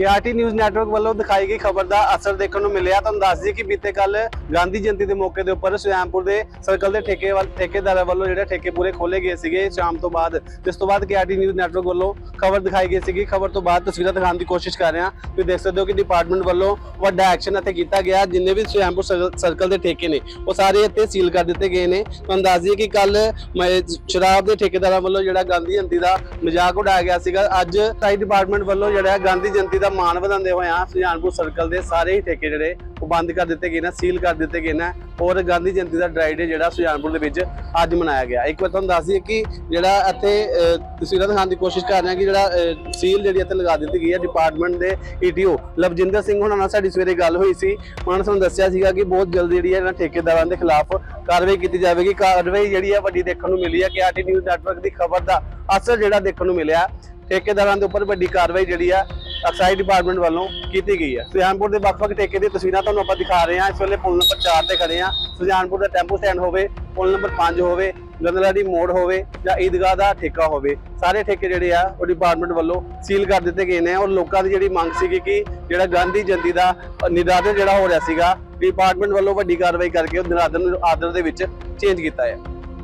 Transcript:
PRT news network ਵੱਲੋਂ ਦਿਖਾਈ ਗਈ ਖਬਰ ਦਾ ਅਸਰ ਦੇਖਣ ਨੂੰ ਮਿਲਿਆ। ਤੁਹਾਨੂੰ ਦੱਸ ਦਈਏ ਕਿ ਬੀਤੇ ਕੱਲ ਗਾਂਧੀ ਜਯੰਤੀ ਦੇ ਮੌਕੇ ਦੇ ਉੱਪਰ ਸੁਜਾਨਪੁਰ ਦੇ ਸਰਕਲ ਦੇ ਠੇਕੇ ਵੱਲ ਠੇਕੇਦਾਰਾਂ ਵੱਲੋਂ ਜਿਹੜੇ ਠੇਕੇ ਪੂਰੇ ਖੋਲੇ ਗਏ ਸੀਗੇ ਸ਼ਾਮ ਤੋਂ ਬਾਅਦ। ਜਿਸ ਤੋਂ ਬਾਅਦ ਪੀਆਰਟੀ ਨਿਊਜ਼ ਨੈਟਵਰਕ ਵੱਲੋਂ ਖਬਰ ਦਿਖਾਈ ਗਈ ਸੀਗੀ। ਖਬਰ ਤੋਂ ਬਾਅਦ ਤਸਵੀਰਾਂ ਦਿਖਾਉਣ ਦੀ ਕੋਸ਼ਿਸ਼ ਕਰ ਰਹੇ। ਹਾਂ ਤੁਸੀਂ ਦੇਖ ਸਕਦੇ ਹੋ ਕਿ ਡਿਪਾਰਟਮੈਂਟ ਵੱਲੋਂ ਵੱਡਾ ਐਕਸ਼ਨ ਇੱਥੇ ਕੀਤਾ ਗਿਆ। ਜਿੰਨੇ ਵੀ ਸੁਜਾਨਪੁਰ ਸਰਕਲ- ਦੇ ਠੇਕੇ ਨੇ, ਉਹ ਸਾਰੇ ਇੱਥੇ ਸੀਲ ਕਰ ਦਿੱਤੇ ਗਏ ਨੇ। ਤੁਹਾਨੂੰ ਦੱਸ ਦਈਏ ਕਿ ਕੱਲ ਸ਼ਰਾਬ ਦੇ ਠੇਕੇਦਾਰਾਂ ਵੱਲੋਂ ਜਿਹੜਾ ਗਾਂਧੀ ਜਯੰਤੀ ਦਾ ਮਜ਼ਾਕ ਉਡਾਇਆ ਗਿਆ ਸੀਗਾ। ਅੱਜ ਸਾਈ ਡਿਪਾਰਟਮੈਂਟ ਵੱਲੋਂ ਜਿਹੜਾ ਗਾਂਧੀ ਜਯੰਤੀ ਦਾ ਮਾਣ ਵਧਾਉਂਦੇ ਹੋਇਆ ਸੁਜਾਨਪੁਰ ਸਰਕਲ ਦੇ ਸਾਰੇ ਹੀ ਠੇਕੇ ਜਿਹੜੇ, ਉਹ ਬੰਦ ਕਰ ਦਿੱਤੇ ਗਏ ਨੇ ਸੀਲ ਕਰ ਦਿੱਤੇ ਗਏ ਨੇ ਔਰ ਗਾਂਧੀ ਜਯੰਤੀ ਦਾ ਡਰਾਈ ਡੇ ਜਿਹੜਾ ਸੁਜਾਨਪੁਰ ਦੇ ਵਿੱਚ ਅੱਜ ਮਨਾਇਆ ਗਿਆ। ਇੱਕ ਵਾਰ ਤੁਹਾਨੂੰ ਦੱਸ ਦਈਏ ਕਿ ਜਿਹੜਾ ਇੱਥੇ ਤਸਵੀਰਾਂ ਦਿਖਾਉਣ ਦੀ ਕੋਸ਼ਿਸ਼ ਕਰ ਰਹੇ ਹਾਂ ਕਿ ਜਿਹੜਾ ਸੀਲ ਜਿਹੜੀ ਇੱਥੇ ਲਗਾ ਦਿੱਤੀ ਗਈ ਹੈ ਡਿਪਾਰਟਮੈਂਟ ਦੇ ਈਟੀਓ ਲਵਜਿੰਦਰ ਸਿੰਘ ਹੁਣਾਂ ਨਾਲ ਸਾਡੀ ਸਵੇਰੇ ਗੱਲ ਹੋਈ ਸੀ। ਉਹਨਾਂ ਨੇ ਸਾਨੂੰ ਦੱਸਿਆ ਸੀਗਾ ਕਿ ਬਹੁਤ ਜਲਦੀ ਜਿਹੜੀ ਹੈ ਇਹਨਾਂ ਠੇਕੇਦਾਰਾਂ ਦੇ ਖਿਲਾਫ ਕਾਰਵਾਈ ਕੀਤੀ ਜਾਵੇਗੀ। ਕਾਰਵਾਈ ਜਿਹੜੀ ਹੈ ਵੱਡੀ ਦੇਖਣ ਨੂੰ ਮਿਲੀ ਹੈ ਕਿ ਆਰਟੀ ਨਿਊਜ਼ ਨੈਟਵਰਕ ਦੀ ਖਬਰ ਦਾ ਅਸਰ ਜਿਹੜਾ ਦੇਖਣ ਨੂੰ ਮਿਲਿਆ। ਠੇਕੇਦਾਰਾਂ ਦੇ ਉੱਪਰ ਵੱਡੀ ਕਾਰਵਾਈ ਜਿਹੜੀ ਆ ਐਕਸਾਈਜ਼ ਡਿਪਾਰਟਮੈਂਟ ਵੱਲੋਂ ਕੀਤੀ ਗਈ ਹੈ। ਸੁਜਾਨਪੁਰ ਦੇ ਵੱਖ-ਵੱਖ ਠੇਕੇ ਦੀਆਂ ਤਸਵੀਰਾਂ ਤੁਹਾਨੂੰ ਆਪਾਂ ਦਿਖਾ ਰਹੇ ਹਾਂ। ਇਸ ਵੇਲੇ ਪੁਲ ਨੰਬਰ 4 ਤੇ ਖੜੇ ਹਾਂ। ਸੁਜਾਨਪੁਰ ਦਾ ਟੈਂਪੂ ਸਟੈਂਡ ਹੋਵੇ, ਪੁਲ ਨੰਬਰ 5 ਹੋਵੇ ਗੰਦਲਾੜੀ ਮੋੜ ਹੋਵੇ ਜਾਂ ਈਦਗਾਹ ਦਾ ਠੇਕਾ ਹੋਵੇ। ਸਾਰੇ ਠੇਕੇ ਜਿਹੜੇ ਆ, ਉਹ ਡਿਪਾਰਟਮੈਂਟ ਵੱਲੋਂ ਸੀਲ ਕਰ ਦਿੱਤੇ ਗਏ ਨੇ ਔਰ ਲੋਕਾਂ ਦੀ ਜਿਹੜੀ ਮੰਗ ਸੀਗੀ ਕਿ ਜਿਹੜਾ ਗਾਂਧੀ ਜਯੰਤੀ ਦਾ ਨਿਰਾਦਰ ਜਿਹੜਾ ਹੋ ਰਿਹਾ ਸੀਗਾ, ਡਿਪਾਰਟਮੈਂਟ ਵੱਲੋਂ ਵੱਡੀ ਕਾਰਵਾਈ ਕਰਕੇ ਉਹ ਨਿਰਾਦਰ ਨੂੰ ਆਦਰ ਦੇ ਵਿੱਚ ਚੇਂਜ ਕੀਤਾ ਹੈ।